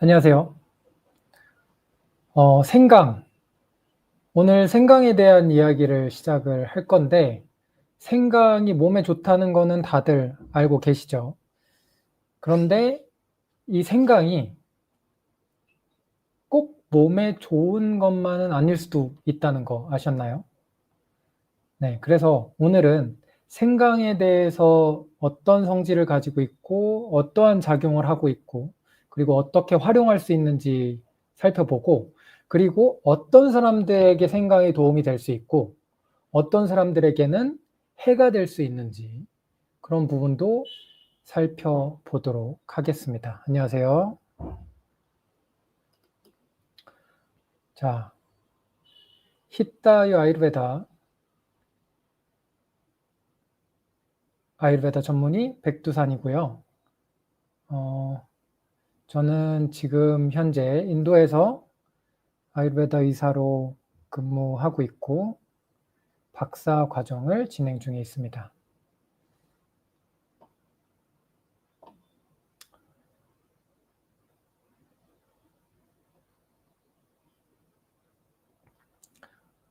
안녕하세요. 어, 생강. 오늘 생강에 대한 이야기를 시작을 할 건데, 생강이 몸에 좋다는 거는 다들 알고 계시죠? 그런데 이 생강이 꼭 몸에 좋은 것만은 아닐 수도 있다는 거 아셨나요? 네, 그래서 오늘은 생강에 대해서 어떤 성질을 가지고 있고, 어떠한 작용을 하고 있고, 그리고 어떻게 활용할 수 있는지 살펴보고, 그리고 어떤 사람들에게 생강이 도움이 될 수 있고, 어떤 사람들에게는 해가 될 수 있는지, 그런 부분도 살펴보도록 하겠습니다. 안녕하세요. 자, 히타유 아이르베다 아이르베다 전문의 백두산이고요. 어, 저는 지금 현재 인도에서 아이르베다 의사로 근무하고 있고 박사 과정을 진행 중에 있습니다.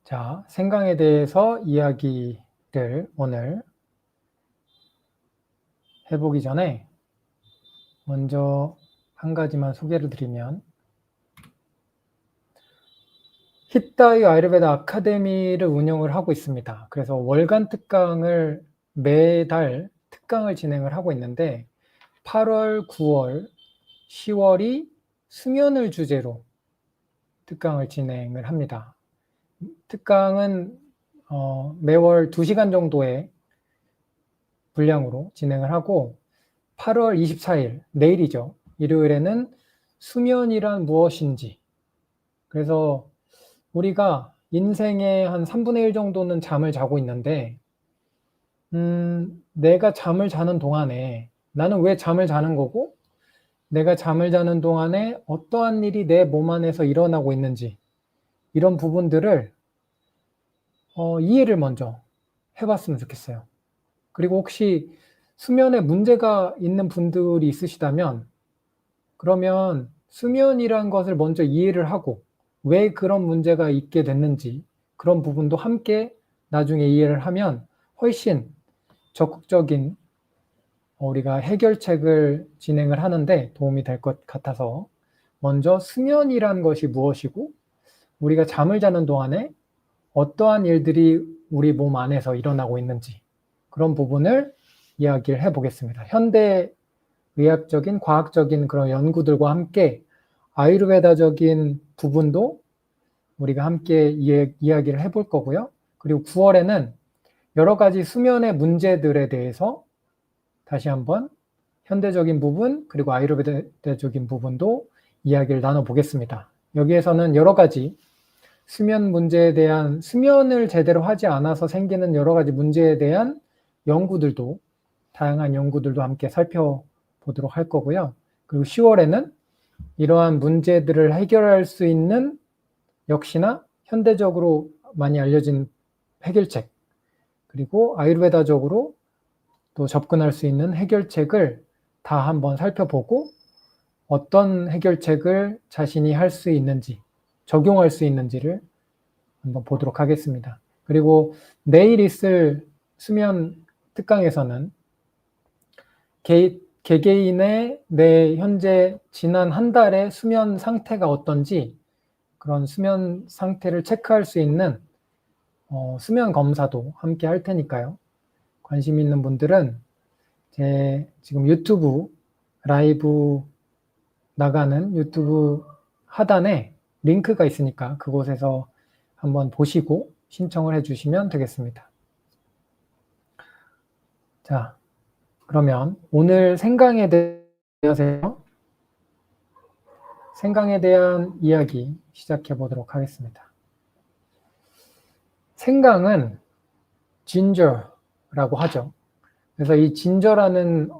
자, 생강에 대해서 이야기를 오늘 해보기 전에 먼저 한 가지만 소개를 드리면 히타이 아이르베다 아카데미를 운영을 하고 있습니다. 그래서 월간 특강을 매달 특강을 진행을 하고 있는데 8월, 9월, 10월이 수면을 주제로 특강을 진행을 합니다. 특강은 어, 매월 2시간 정도의 분량으로 진행을 하고 8월 24일 내일이죠. 일요일에는 수면이란 무엇인지 그래서 우리가 인생의 한 3분의 1 정도는 잠을 자고 있는데 음, 내가 잠을 자는 동안에 나는 왜 잠을 자는 거고 내가 잠을 자는 동안에 어떠한 일이 내 몸 안에서 일어나고 있는지 이런 부분들을 어, 이해를 먼저 해봤으면 좋겠어요. 그리고 혹시 수면에 문제가 있는 분들이 있으시다면 그러면 수면이란 것을 먼저 이해를 하고 왜 그런 문제가 있게 됐는지 그런 부분도 함께 나중에 이해를 하면 훨씬 적극적인 우리가 해결책을 진행을 하는데 도움이 될 것 같아서 먼저 수면이란 것이 무엇이고 우리가 잠을 자는 동안에 어떠한 일들이 우리 몸 안에서 일어나고 있는지 그런 부분을 이야기를 해보겠습니다. 현대 의학적인 과학적인 그런 연구들과 함께 아유르베다적인 부분도 우리가 함께 이야기를 해볼 거고요. 그리고 9월에는 여러 가지 수면의 문제들에 대해서 다시 한번 현대적인 부분 그리고 아유르베다적인 부분도 이야기를 나눠보겠습니다. 여기에서는 여러 가지 수면 문제에 대한 수면을 제대로 하지 않아서 생기는 여러 가지 문제에 대한 연구들도 다양한 연구들도 함께 살펴 보도록 할 거고요. 그리고 10월에는 이러한 문제들을 해결할 수 있는 역시나 현대적으로 많이 알려진 해결책 그리고 아유르베다적으로 또 접근할 수 있는 해결책을 다 한번 살펴보고 어떤 해결책을 자신이 할 수 있는지 적용할 수 있는지를 한번 보도록 하겠습니다. 그리고 내일 있을 수면 특강에서는 개, 개개인의 내 현재 지난 한 달의 수면 상태가 어떤지 그런 수면 상태를 체크할 수 있는 어, 수면 검사도 함께 할 테니까요. 관심 있는 분들은 제 지금 유튜브 라이브 나가는 유튜브 하단에 링크가 있으니까 그곳에서 한번 보시고 신청을 해주시면 되겠습니다. 자, 그러면 오늘 생강에 대해서 생강에 대한 이야기 시작해 보도록 하겠습니다. 생강은 진저라고 하죠. 그래서 이 진저라는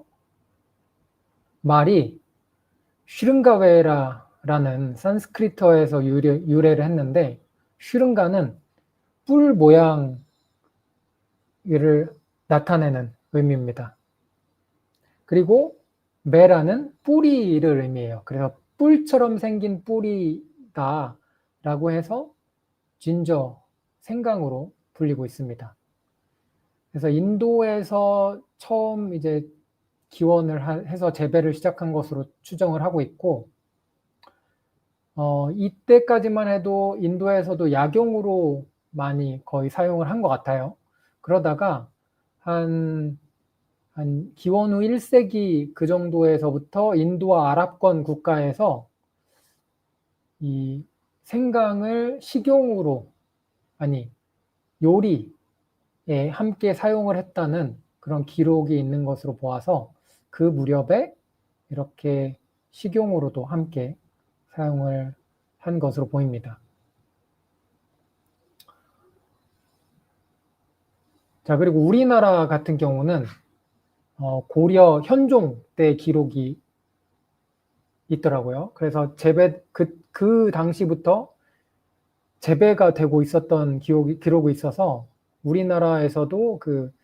말이 슈른가웨라 라는 산스크리트어에서 유래, 유래를 했는데 슈른가는 뿔 모양을 나타내는 의미입니다. 그리고 메라는 뿌리를 의미해요. 그래서 뿔처럼 생긴 뿔이다 라고 해서 진저 생강으로 불리고 있습니다. 그래서 인도에서 처음 이제 기원을 하- 해서 재배를 시작한 것으로 추정을 하고 있고, 어, 이때까지만 해도 인도에서도 약용으로 많이 거의 사용을 한 것 같아요. 그러다가 한, 한 기원 후 1세기 그 정도에서부터 인도와 아랍권 국가에서 이 생강을 식용으로, 아니, 요리에 함께 사용을 했다는 그런 기록이 있는 것으로 보아서 그 무렵에 이렇게 식용으로도 함께 사용을 한 것으로 보입니다. 자, 그리고 우리나라 같은 경우는 어, 고려 현종 때 기록이 있더라고요. 그래서 재배 그, 그 당시부터 재배가 되고 있었던 기록이, 기록이 있어서 우리나라에서도 그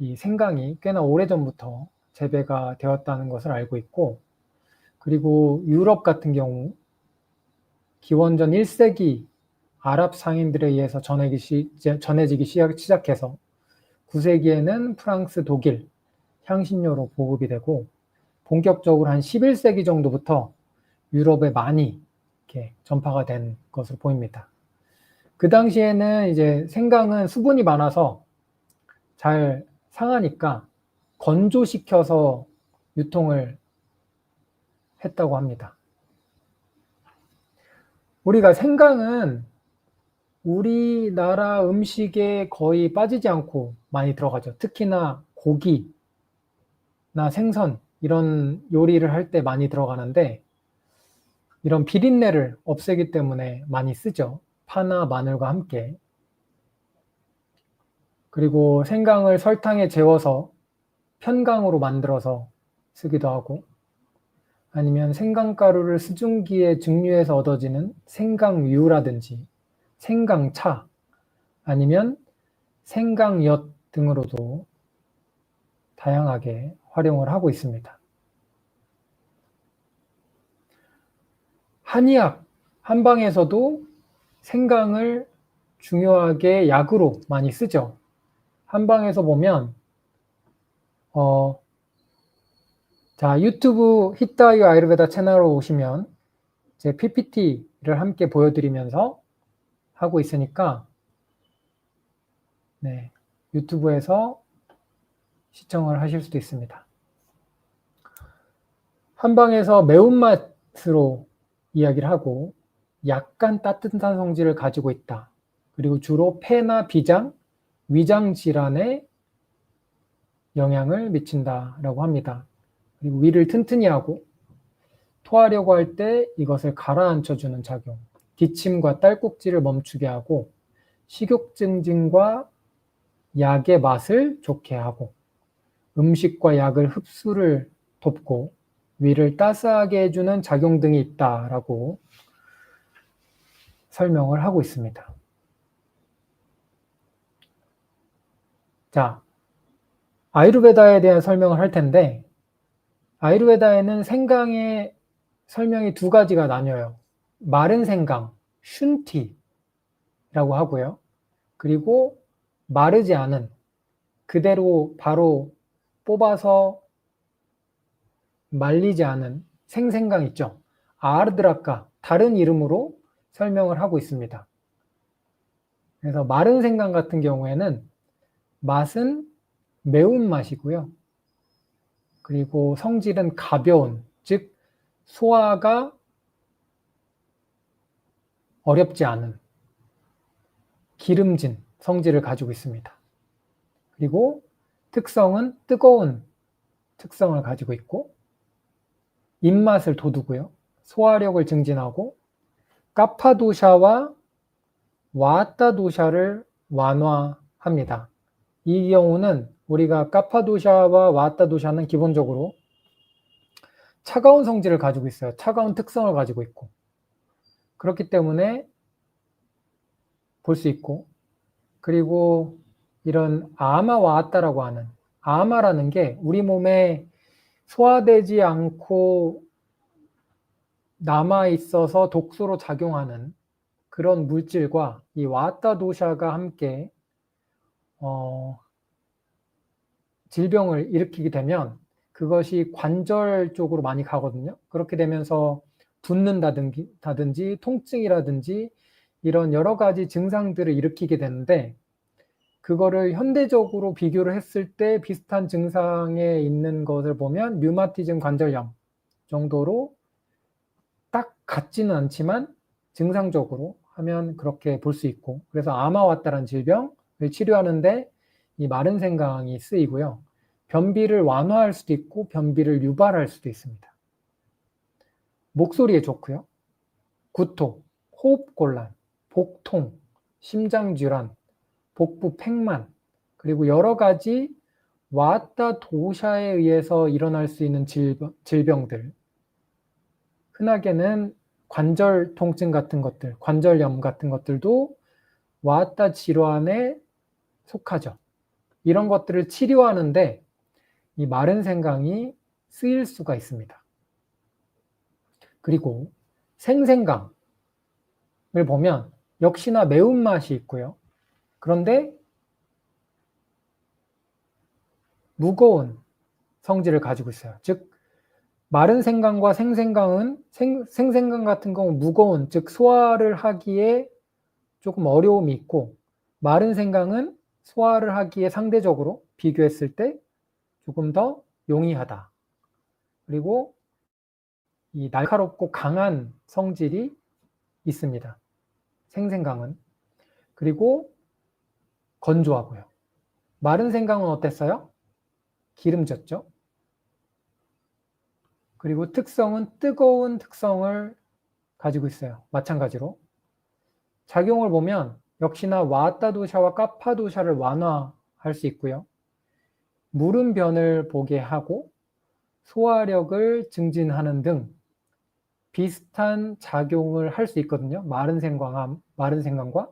이 생강이 꽤나 오래전부터 재배가 되었다는 것을 알고 있고 그리고 유럽 같은 경우 기원전 1세기 아랍 상인들에 의해서 전해지기 시작, 시작해서 9세기에는 프랑스, 독일 향신료로 보급이 되고 본격적으로 한 11세기 정도부터 유럽에 많이 이렇게 전파가 된 것으로 보입니다. 그 당시에는 이제 생강은 수분이 많아서 잘 상하니까 건조시켜서 유통을 했다고 합니다. 우리가 생강은 우리나라 음식에 거의 빠지지 않고 많이 들어가죠. 특히나 고기나 생선 이런 요리를 할 때 많이 들어가는데 이런 비린내를 없애기 때문에 많이 쓰죠. 파나 마늘과 함께. 그리고 생강을 설탕에 재워서 편강으로 만들어서 쓰기도 하고 아니면 생강가루를 수증기에 증류해서 얻어지는 생강유라든지 생강차 아니면 생강엿 등으로도 다양하게 활용을 하고 있습니다. 한의학 한방에서도 생강을 중요하게 약으로 많이 쓰죠. 한방에서 보면 어, 자 유튜브 히타유 아이르베다 채널로 오시면 제 PPT를 함께 보여드리면서 하고 있으니까 네, 유튜브에서 시청을 하실 수도 있습니다. 한방에서 매운맛으로 이야기를 하고 약간 따뜻한 성질을 가지고 있다. 그리고 주로 폐나 비장, 위장 질환에 영향을 미친다라고 합니다. 그리고 위를 튼튼히 하고 토하려고 할 때 이것을 가라앉혀 주는 작용, 기침과 딸꾹질을 멈추게 하고 식욕 증진과 약의 맛을 좋게 하고 음식과 약을 흡수를 돕고 위를 따스하게 해주는 작용 등이 있다라고 설명을 하고 있습니다. 자, 아이루베다에 대한 설명을 할 텐데, 아이루베다에는 생강의 설명이 두 가지가 나뉘어요. 마른 생강, 슌티라고 하고요. 그리고 마르지 않은, 그대로 바로 뽑아서 말리지 않은 생생강 있죠. 아르드라카, 다른 이름으로 설명을 하고 있습니다. 그래서 마른 생강 같은 경우에는 맛은 매운 맛이고요. 그리고 성질은 가벼운, 즉 소화가 어렵지 않은 기름진 성질을 가지고 있습니다. 그리고 특성은 뜨거운 특성을 가지고 있고 입맛을 돋우고요. 소화력을 증진하고 카파도샤와 와따도샤를 완화합니다. 이 경우는 우리가 카파도샤와 와따도샤는 기본적으로 차가운 성질을 가지고 있어요. 차가운 특성을 가지고 있고 그렇기 때문에 볼 수 있고 그리고 이런 아마와따라고 하는 아마라는 게 우리 몸에 소화되지 않고 남아 있어서 독소로 작용하는 그런 물질과 이 와타 도샤가 함께 어, 질병을 일으키게 되면 그것이 관절 쪽으로 많이 가거든요. 그렇게 되면서 붓는다든지 다든지 통증이라든지 이런 여러 가지 증상들을 일으키게 되는데 그거를 현대적으로 비교를 했을 때 비슷한 증상에 있는 것을 보면 류마티즘 관절염 정도로 딱 같지는 않지만 증상적으로 하면 그렇게 볼 수 있고 그래서 아마와따라는 질병을 치료하는데 이 마른 생강이 쓰이고요. 변비를 완화할 수도 있고 변비를 유발할 수도 있습니다. 목소리에 좋고요. 구토, 호흡곤란, 복통, 심장질환, 복부 팽만, 그리고 여러 가지 와따 도샤에 의해서 일어날 수 있는 질병 들, 흔하게는 관절 통증 같은 것들, 관절염 같은 것들도 와따 질환에 속하죠. 이런 것들을 치료하는데 이 마른 생강이 쓰일 수가 있습니다. 그리고 생생강을 보면 역시나 매운맛이 있고요. 그런데 무거운 성질을 가지고 있어요. 즉 마른 생강과 생생강은 생, 생생강 같은 경우 무거운 즉 소화를 하기에 조금 어려움이 있고 마른 생강은 소화를 하기에 상대적으로 비교했을 때 조금 더 용이하다. 그리고 이 날카롭고 강한 성질이 있습니다. 생생강은. 그리고 건조하고요. 마른 생강은 어땠어요? 기름졌죠? 그리고 특성은 뜨거운 특성을 가지고 있어요. 마찬가지로. 작용을 보면 역시나 와따도샤와 까파도샤를 완화할 수 있고요. 무른 변을 보게 하고 소화력을 증진하는 등 비슷한 작용을 할 수 있거든요. 마른 생강, 마른 생강과.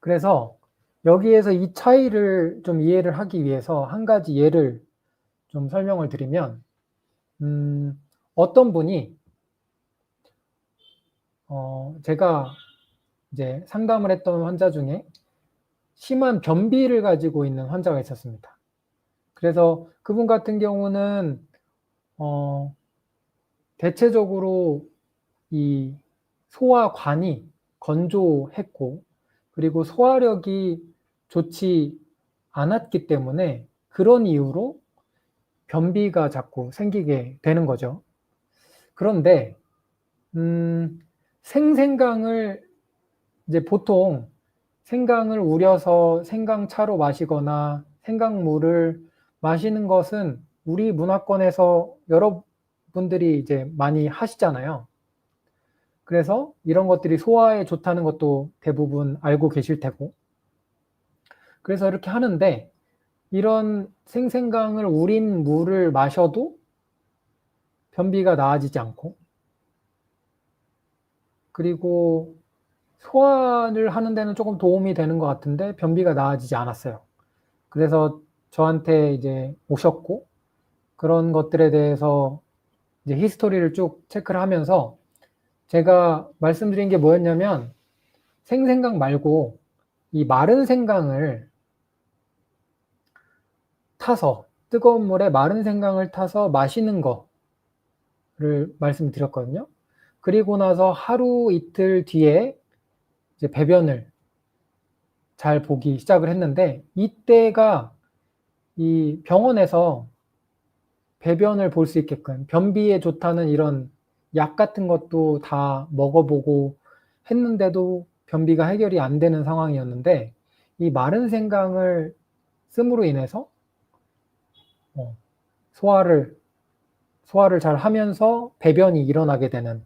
그래서 여기에서 이 차이를 좀 이해를 하기 위해서 한 가지 예를 좀 설명을 드리면, 음, 어떤 분이, 어, 제가 이제 상담을 했던 환자 중에 심한 변비를 가지고 있는 환자가 있었습니다. 그래서 그분 같은 경우는, 어, 대체적으로 이 소화관이 건조했고, 그리고 소화력이 좋지 않았기 때문에 그런 이유로 변비가 자꾸 생기게 되는 거죠. 그런데, 음, 생생강을 이제 보통 생강을 우려서 생강차로 마시거나 생강물을 마시는 것은 우리 문화권에서 여러분들이 이제 많이 하시잖아요. 그래서 이런 것들이 소화에 좋다는 것도 대부분 알고 계실 테고. 그래서 이렇게 하는데 이런 생생강을 우린 물을 마셔도 변비가 나아지지 않고 그리고 소화를 하는 데는 조금 도움이 되는 것 같은데 변비가 나아지지 않았어요. 그래서 저한테 이제 오셨고 그런 것들에 대해서 이제 히스토리를 쭉 체크를 하면서 제가 말씀드린 게 뭐였냐면 생생강 말고 이 마른 생강을 타서 뜨거운 물에 마른 생강을 타서 마시는 거를 말씀드렸거든요. 그리고 나서 하루 이틀 뒤에 이제 배변을 잘 보기 시작을 했는데 이때가 이 병원에서 배변을 볼 수 있게끔 변비에 좋다는 이런 약 같은 것도 다 먹어보고 했는데도 변비가 해결이 안 되는 상황이었는데 이 마른 생강을 씀으로 인해서 어, 소화를 소화를 잘 하면서 배변이 일어나게 되는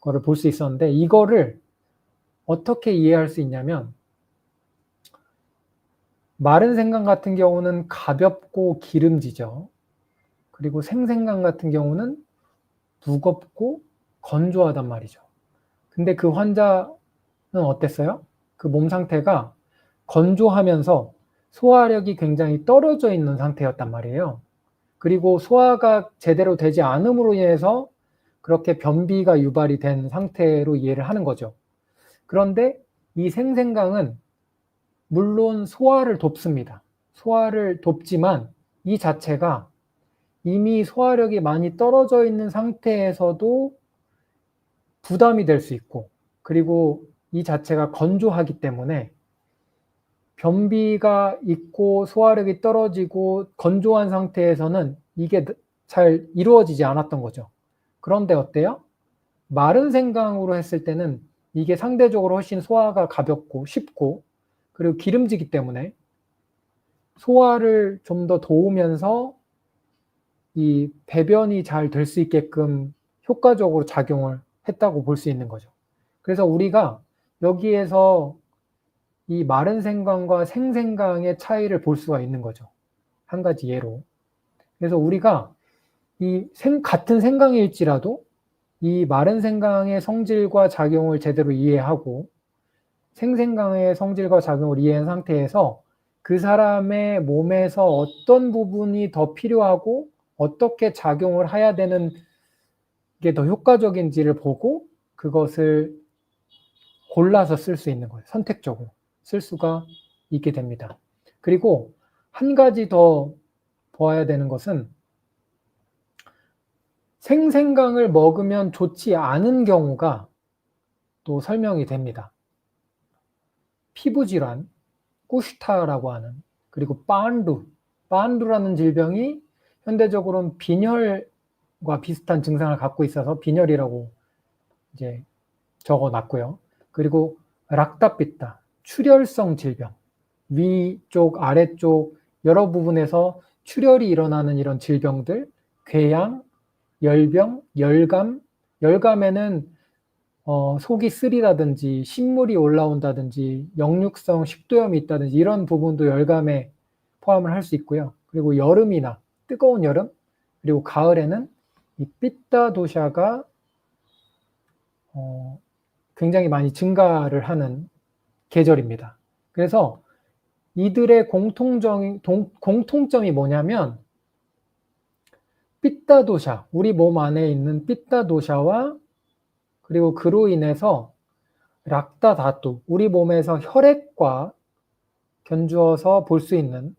거를 볼 수 있었는데 이거를 어떻게 이해할 수 있냐면 마른 생강 같은 경우는 가볍고 기름지죠. 그리고 생생강 같은 경우는 무겁고 건조하단 말이죠. 근데 그 환자는 어땠어요? 그 몸 상태가 건조하면서 소화력이 굉장히 떨어져 있는 상태였단 말이에요. 그리고 소화가 제대로 되지 않음으로 인해서 그렇게 변비가 유발이 된 상태로 이해를 하는 거죠. 그런데 이 생생강은 물론 소화를 돕습니다. 소화를 돕지만 이 자체가 이미 소화력이 많이 떨어져 있는 상태에서도 부담이 될 수 있고 그리고 이 자체가 건조하기 때문에 변비가 있고 소화력이 떨어지고 건조한 상태에서는 이게 잘 이루어지지 않았던 거죠. 그런데 어때요? 마른 생강으로 했을 때는 이게 상대적으로 훨씬 소화가 가볍고 쉽고 그리고 기름지기 때문에 소화를 좀 더 도우면서 이 배변이 잘 될 수 있게끔 효과적으로 작용을 했다고 볼 수 있는 거죠. 그래서 우리가 여기에서 이 마른 생강과 생생강의 차이를 볼 수가 있는 거죠. 한 가지 예로. 그래서 우리가 이 생, 같은 생강일지라도 이 마른 생강의 성질과 작용을 제대로 이해하고 생생강의 성질과 작용을 이해한 상태에서 그 사람의 몸에서 어떤 부분이 더 필요하고 어떻게 작용을 해야 되는 게 더 효과적인지를 보고 그것을 골라서 쓸 수 있는 거예요. 선택적으로 쓸 수가 있게 됩니다. 그리고 한 가지 더 보아야 되는 것은 생생강을 먹으면 좋지 않은 경우가 또 설명이 됩니다. 피부질환, 꾸슈타라고 하는 그리고 반루, 반루라는 질병이 현대적으로는 빈혈과 비슷한 증상을 갖고 있어서 빈혈이라고 이제 적어 놨고요. 그리고 락타피타, 출혈성 질병, 위쪽, 아래쪽 여러 부분에서 출혈이 일어나는 이런 질병들, 궤양, 열병, 열감, 열감에는 어, 속이 쓰리다든지 신물이 올라온다든지 역류성 식도염이 있다든지 이런 부분도 열감에 포함을 할 수 있고요. 그리고 여름이나 뜨거운 여름 그리고 가을에는 이 삐따 도샤가 어, 굉장히 많이 증가를 하는 계절입니다. 그래서 이들의 공통점, 동, 공통점이 뭐냐면 삐따 도샤, 우리 몸 안에 있는 삐따 도샤와 그리고 그로 인해서 락다 다투, 우리 몸에서 혈액과 견주어서 볼 수 있는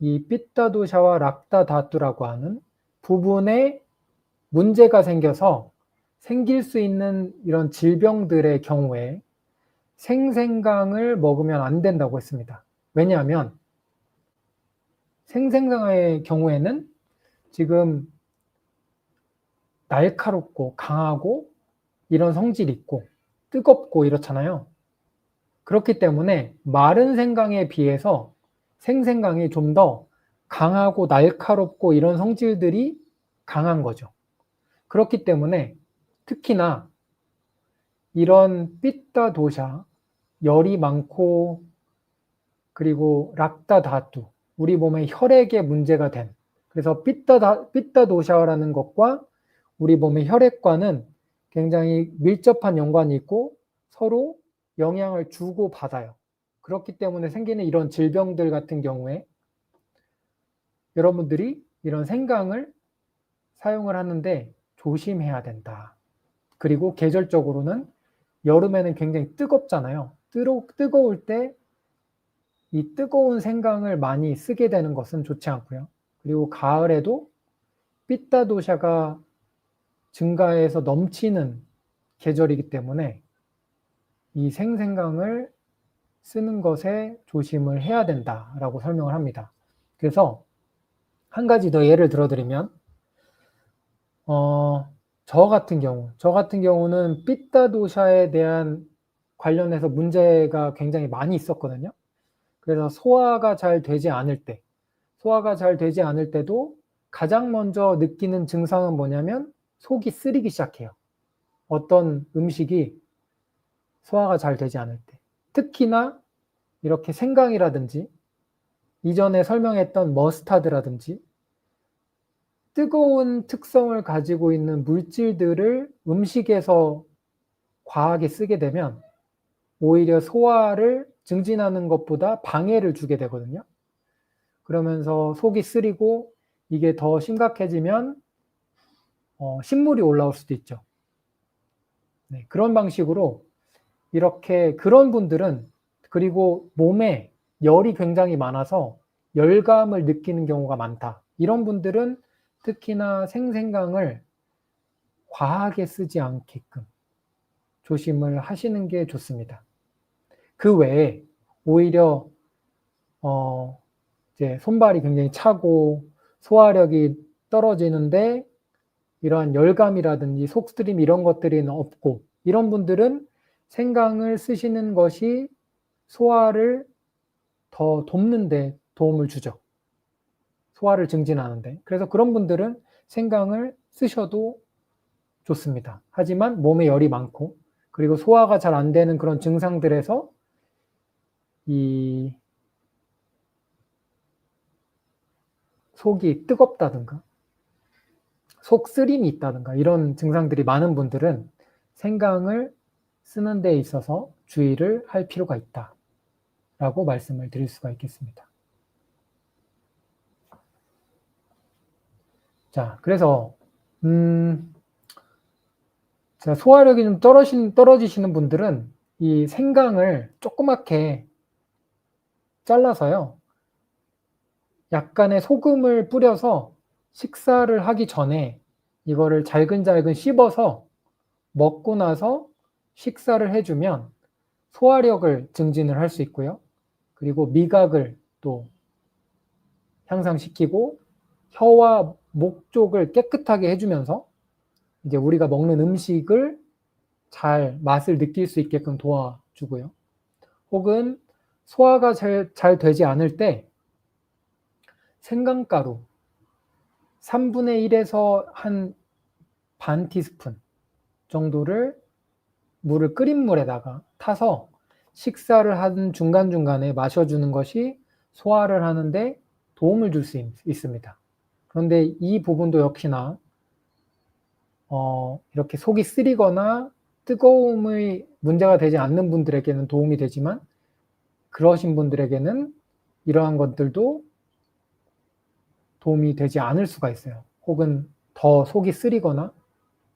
이 삐따도샤와 락다 다투라고 하는 부분에 문제가 생겨서 생길 수 있는 이런 질병들의 경우에 생생강을 먹으면 안 된다고 했습니다. 왜냐하면 생생강의 경우에는 지금 날카롭고 강하고 이런 성질이 있고 뜨겁고 이렇잖아요. 그렇기 때문에 마른 생강에 비해서 생생강이 좀 더 강하고 날카롭고 이런 성질들이 강한 거죠. 그렇기 때문에 특히나 이런 삐따 도샤, 열이 많고 그리고 락다 다투, 우리 몸의 혈액에 문제가 된 그래서 삐따, 삐따 도샤라는 것과 우리 몸의 혈액과는 굉장히 밀접한 연관이 있고 서로 영향을 주고 받아요. 그렇기 때문에 생기는 이런 질병들 같은 경우에 여러분들이 이런 생강을 사용을 하는데 조심해야 된다. 그리고 계절적으로는 여름에는 굉장히 뜨겁잖아요. 뜨거, 뜨거울 때 이 뜨거운 생강을 많이 쓰게 되는 것은 좋지 않고요. 그리고 가을에도 삐따도샤가 증가해서 넘치는 계절이기 때문에 이 생생강을 쓰는 것에 조심을 해야 된다라고 설명을 합니다. 그래서 한 가지 더 예를 들어드리면 어, 저 같은 경우, 저 같은 경우는 삐따도샤에 대한 관련해서 문제가 굉장히 많이 있었거든요. 그래서 소화가 잘 되지 않을 때, 소화가 잘 되지 않을 때도 가장 먼저 느끼는 증상은 뭐냐면 속이 쓰리기 시작해요. 어떤 음식이 소화가 잘 되지 않을 때. 특히나 이렇게 생강이라든지 이전에 설명했던 머스타드라든지 뜨거운 특성을 가지고 있는 물질들을 음식에서 과하게 쓰게 되면 오히려 소화를 증진하는 것보다 방해를 주게 되거든요. 그러면서 속이 쓰리고 이게 더 심각해지면 어, 신물이 올라올 수도 있죠. 네, 그런 방식으로 이렇게 그런 분들은 그리고 몸에 열이 굉장히 많아서 열감을 느끼는 경우가 많다. 이런 분들은 특히나 생생강을 과하게 쓰지 않게끔 조심을 하시는 게 좋습니다. 그 외에 오히려 어 이제 손발이 굉장히 차고 소화력이 떨어지는데 이러한 열감이라든지 속쓰림 이런 것들이 없고 이런 분들은 생강을 쓰시는 것이 소화를 더 돕는데 도움을 주죠. 소화를 증진하는데. 그래서 그런 분들은 생강을 쓰셔도 좋습니다. 하지만 몸에 열이 많고 그리고 소화가 잘 안 되는 그런 증상들에서 이 속이 뜨겁다든가 속 쓰림이 있다든가 이런 증상들이 많은 분들은 생강을 쓰는 데 있어서 주의를 할 필요가 있다 라고 말씀을 드릴 수가 있겠습니다. 자, 그래서 음, 자, 소화력이 좀 떨어진, 떨어지시는 분들은 이 생강을 조그맣게 잘라서요. 약간의 소금을 뿌려서 식사를 하기 전에 이거를 잘근잘근 씹어서 먹고 나서 식사를 해주면 소화력을 증진을 할 수 있고요. 그리고 미각을 또 향상시키고 혀와 목 쪽을 깨끗하게 해주면서 이제 우리가 먹는 음식을 잘 맛을 느낄 수 있게끔 도와주고요. 혹은 소화가 잘, 잘 되지 않을 때 생강가루 3분의 1에서 한 반 티스푼 정도를 물을 끓인 물에다가 타서 식사를 하는 중간중간에 마셔주는 것이 소화를 하는데 도움을 줄 수 있습니다. 그런데 이 부분도 역시나 어, 이렇게 속이 쓰리거나 뜨거움의 문제가 되지 않는 분들에게는 도움이 되지만 그러신 분들에게는 이러한 것들도 도움이 되지 않을 수가 있어요. 혹은 더 속이 쓰리거나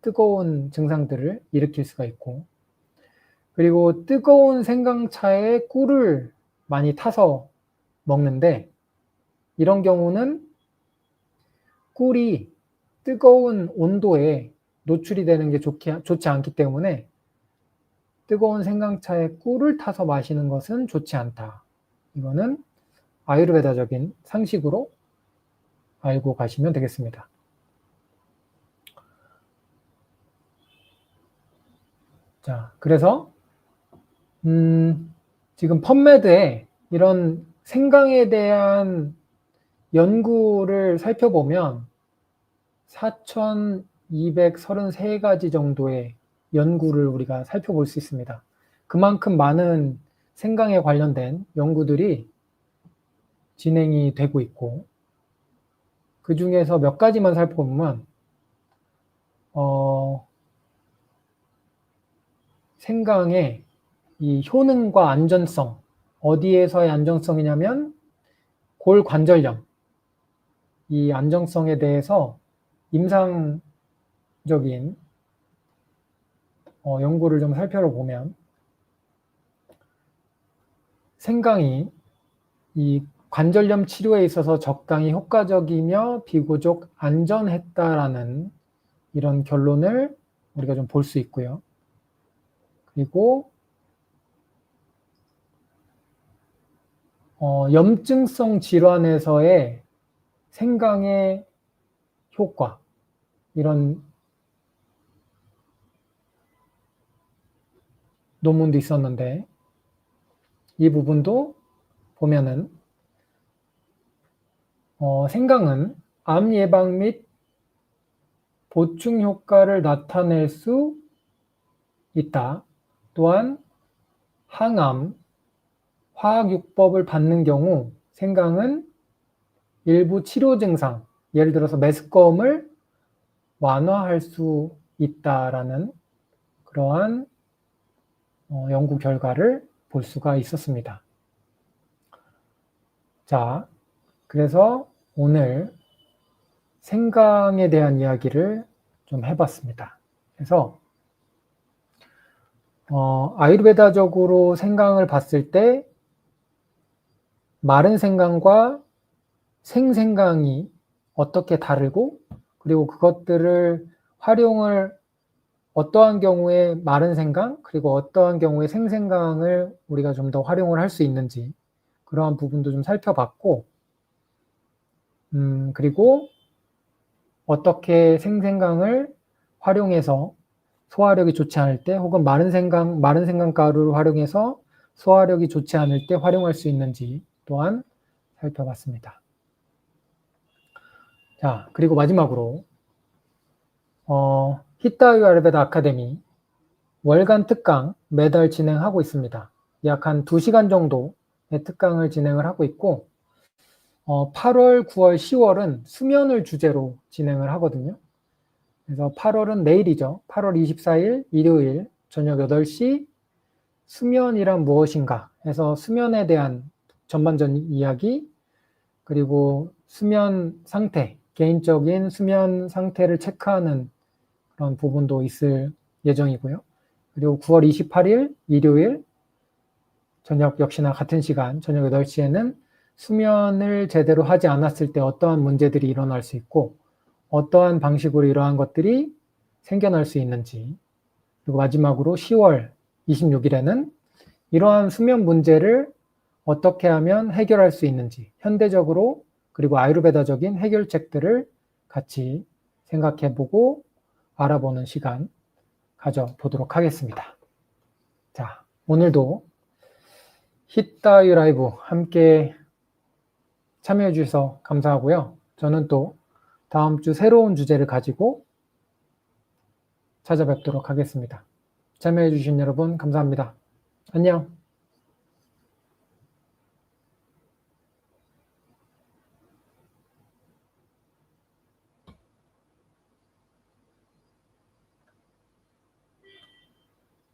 뜨거운 증상들을 일으킬 수가 있고 그리고 뜨거운 생강차에 꿀을 많이 타서 먹는데 이런 경우는 꿀이 뜨거운 온도에 노출이 되는 게 좋기, 좋지 않기 때문에 뜨거운 생강차에 꿀을 타서 마시는 것은 좋지 않다. 이거는 아유르베다적인 상식으로 알고 가시면 되겠습니다. 자, 그래서 음, 지금 펀메드에 이런 생강에 대한 연구를 살펴보면 4,233가지 정도의 연구를 우리가 살펴볼 수 있습니다. 그만큼 많은 생강에 관련된 연구들이 진행이 되고 있고 그 중에서 몇 가지만 살펴보면 어, 생강의 이 효능과 안전성 어디에서의 안정성이냐면 골관절염 이 안정성에 대해서 임상적인 어, 연구를 좀 살펴보면 생강이 이 관절염 치료에 있어서 적당히 효과적이며 비교적 안전했다라는 이런 결론을 우리가 좀 볼 수 있고요. 그리고 어, 염증성 질환에서의 생강의 효과 이런 논문도 있었는데 이 부분도 보면은 어, 생강은 암 예방 및 보충 효과를 나타낼 수 있다. 또한 항암, 화학요법을 받는 경우 생강은 일부 치료 증상, 예를 들어서 메스꺼움을 완화할 수 있다라는 그러한 어, 연구 결과를 볼 수가 있었습니다. 자, 그래서 오늘 생강에 대한 이야기를 좀 해봤습니다. 그래서 어, 아유르베다적으로 생강을 봤을 때 마른 생강과 생생강이 어떻게 다르고 그리고 그것들을 활용을 어떠한 경우에 마른 생강 그리고 어떠한 경우에 생생강을 우리가 좀 더 활용을 할 수 있는지 그러한 부분도 좀 살펴봤고 음, 그리고 어떻게 생생강을 활용해서 소화력이 좋지 않을 때 혹은 마른 생강, 마른 생강 가루를 활용해서 소화력이 좋지 않을 때 활용할 수 있는지 또한 살펴봤습니다. 자, 그리고 마지막으로 어, 히타유 아르베다 아카데미 월간 특강 매달 진행하고 있습니다. 약 한 2시간 정도의 특강을 진행을 하고 있고 어, 8월, 9월, 10월은 수면을 주제로 진행을 하거든요. 그래서 8월은 내일이죠. 8월 24일 일요일 저녁 8시 수면이란 무엇인가 해서 수면에 대한 전반적인 이야기 그리고 수면 상태, 개인적인 수면 상태를 체크하는 그런 부분도 있을 예정이고요. 그리고 9월 28일 일요일 저녁 역시나 같은 시간 저녁 8시에는 수면을 제대로 하지 않았을 때 어떠한 문제들이 일어날 수 있고 어떠한 방식으로 이러한 것들이 생겨날 수 있는지 그리고 마지막으로 10월 26일에는 이러한 수면 문제를 어떻게 하면 해결할 수 있는지 현대적으로 그리고 아유르베다적인 해결책들을 같이 생각해 보고 알아보는 시간 가져보도록 하겠습니다. 자, 오늘도 히타유 라이브 함께 참여해 주셔서 감사하고요. 저는 또 다음 주 새로운 주제를 가지고 찾아뵙도록 하겠습니다. 참여해 주신 여러분 감사합니다. 안녕.